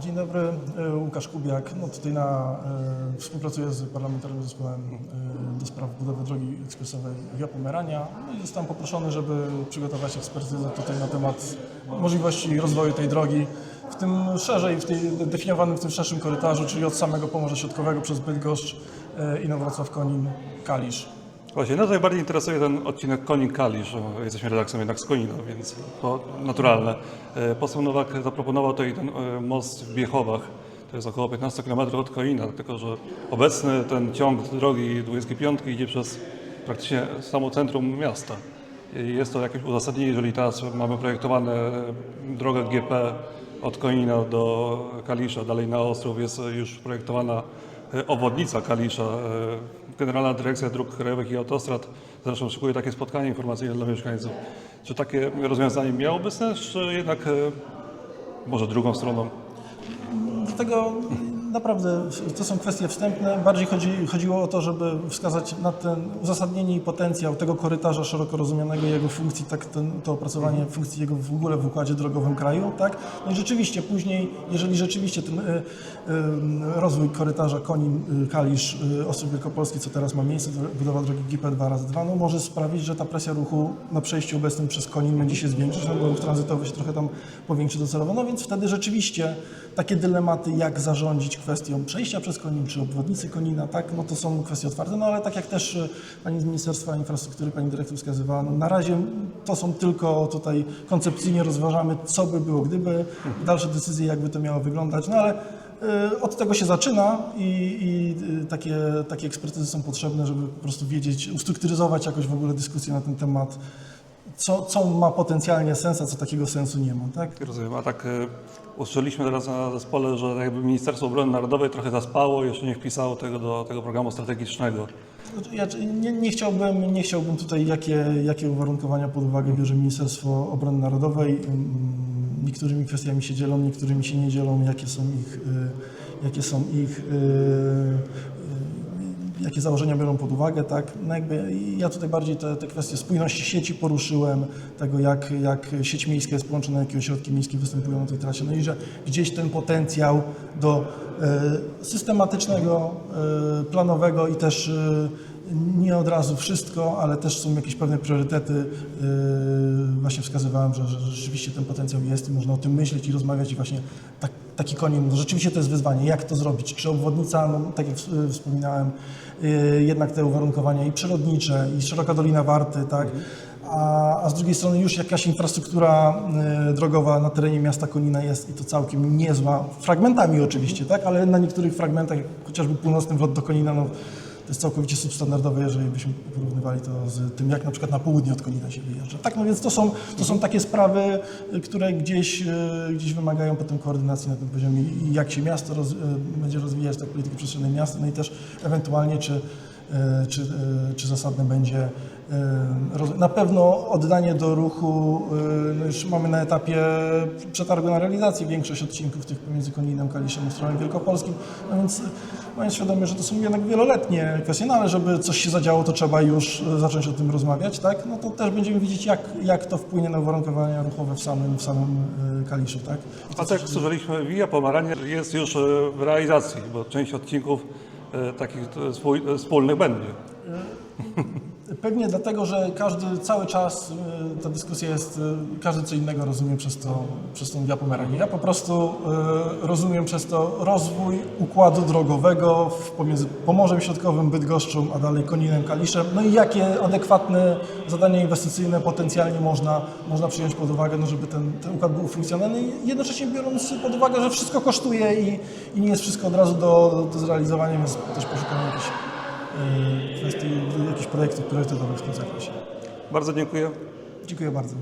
Dzień dobry, e, Łukasz Kubiak. No tutaj na, e, współpracuję z Parlamentarnym Zespołem e, do spraw budowy drogi ekspresowej Via Pomerania. No i zostałem poproszony, żeby przygotować ekspertyzę tutaj na temat możliwości rozwoju tej drogi, w tym szerzej, w tej, definiowanym w tym szerszym korytarzu, czyli od samego Pomorza Środkowego przez Bydgoszcz, e, Inowrocław, Konin, Kalisz. Właśnie, nas najbardziej interesuje ten odcinek Konin-Kalisz. O, Jesteśmy redakcją jednak z Konina, więc to naturalne. E, Poseł Nowak zaproponował tutaj ten e, most w Biechowach. To jest około 15 km od Konina, tylko że obecny ten ciąg drogi 25 idzie przez praktycznie samo centrum miasta. Jest to jakieś uzasadnienie, jeżeli teraz mamy projektowane e, drogę GP od Konina do Kalisza, dalej na Ostrów jest już projektowana obwodnica Kalisza. Generalna Dyrekcja Dróg Krajowych i Autostrad zresztą szykuje takie spotkanie informacyjne dla mieszkańców. Czy takie rozwiązanie miałoby sens, czy jednak e, może drugą stroną? Dlatego naprawdę to są kwestie wstępne. Bardziej chodzi, chodziło o to, żeby wskazać na ten uzasadnienie i potencjał tego korytarza szeroko rozumianego, jego funkcji, tak ten, to opracowanie funkcji jego w ogóle w układzie drogowym kraju. Tak? No i rzeczywiście później, jeżeli rzeczywiście ten y, y, rozwój korytarza Konin, y, Kalisz, y, Ostrów Wielkopolski, co teraz ma miejsce, budowa drogi GP 2 razy 2 no może sprawić, że ta presja ruchu na przejściu obecnym przez Konin będzie się zwiększyć, no bo ruch tranzytowy się trochę tam powiększy docelowo. No więc wtedy rzeczywiście takie dylematy, jak zarządzić kwestią przejścia przez Konin, czy obwodnicy Konina, tak, no to są kwestie otwarte, no ale tak jak też y, Pani z Ministerstwa Infrastruktury, Pani Dyrektor wskazywała, no na razie to są tylko tutaj koncepcyjnie rozważamy, co by było gdyby, dalsze decyzje, jakby to miało wyglądać, no ale y, od tego się zaczyna i, i y, takie, takie ekspertyzy są potrzebne, żeby po prostu wiedzieć, ustrukturyzować jakoś w ogóle dyskusję na ten temat, co, co ma potencjalnie sens, a co takiego sensu nie ma, tak? Rozumiem, a tak e, usłyszeliśmy teraz na zespole, że jakby Ministerstwo Obrony Narodowej trochę zaspało, jeszcze nie wpisało tego do tego programu strategicznego. Znaczy, Ja nie, nie, chciałbym, nie chciałbym tutaj, jakie, jakie uwarunkowania pod uwagę bierze Ministerstwo Obrony Narodowej. Mm, Niektórymi kwestiami się dzielą, niektórymi się nie dzielą, jakie są ich, y, jakie są ich y, jakie założenia biorą pod uwagę, tak? No jakby ja tutaj bardziej te, te kwestie spójności sieci poruszyłem, tego jak, jak sieć miejska jest połączona, jakie ośrodki miejskie występują na tej trasie, no i że gdzieś ten potencjał do e, systematycznego, e, planowego i też e, nie od razu wszystko, ale też są jakieś pewne priorytety. e, Właśnie wskazywałem, że, że rzeczywiście ten potencjał jest i można o tym myśleć i rozmawiać i właśnie tak, taki konin, no rzeczywiście to jest wyzwanie, jak to zrobić, czy obwodnica, no, tak jak wspominałem, y, jednak te uwarunkowania i przyrodnicze, i szeroka Dolina Warty, tak, a, a z drugiej strony już jakaś infrastruktura y, drogowa na terenie miasta Konina jest i to całkiem niezła, fragmentami oczywiście, tak, ale na niektórych fragmentach, chociażby północny wlot do Konina, no, jest całkowicie substandardowe, jeżeli byśmy porównywali to z tym, jak na przykład na południe od Konina się wyjeżdża. Tak, no więc to są, to są takie sprawy, które gdzieś, y, gdzieś wymagają potem koordynacji na tym poziomie i jak się miasto roz, y, będzie rozwijać, tak politykę przestrzennej miasta, no i też ewentualnie czy, czy, y, czy zasadne będzie roz- na pewno oddanie do ruchu, no już mamy na etapie przetargu na realizację większość odcinków tych pomiędzy Koninem, Kaliszem, Ostrowem Wielkopolskim, no więc y, mając świadomość, że to są jednak wieloletnie kwestie, no ale żeby coś się zadziało, to trzeba już zacząć o tym rozmawiać, tak? No to też będziemy widzieć, jak, jak to wpłynie na uwarunkowania ruchowe w samym, w samym Kaliszu, tak? A tak słyszeliśmy, Via Pomerania jest już e, w realizacji, bo część odcinków e, takich e, e, wspólnych będzie. Pewnie dlatego, że każdy cały czas y, ta dyskusja jest, y, każdy co innego rozumie przez to, przez tą Via Pomeranię. Ja po prostu y, rozumiem przez to rozwój układu drogowego pomiędzy Pomorzem Środkowym, Bydgoszczą, a dalej Koninem, Kaliszem. No i jakie adekwatne zadania inwestycyjne potencjalnie można, można przyjąć pod uwagę, no żeby ten, ten układ był funkcjonalny jednocześnie biorąc pod uwagę, że wszystko kosztuje i, i nie jest wszystko od razu do, do zrealizowania, więc też poszukamy jakichś kwestii, jakichś projektów priorytetowych w tym zakresie. Bardzo dziękuję. Dziękuję bardzo.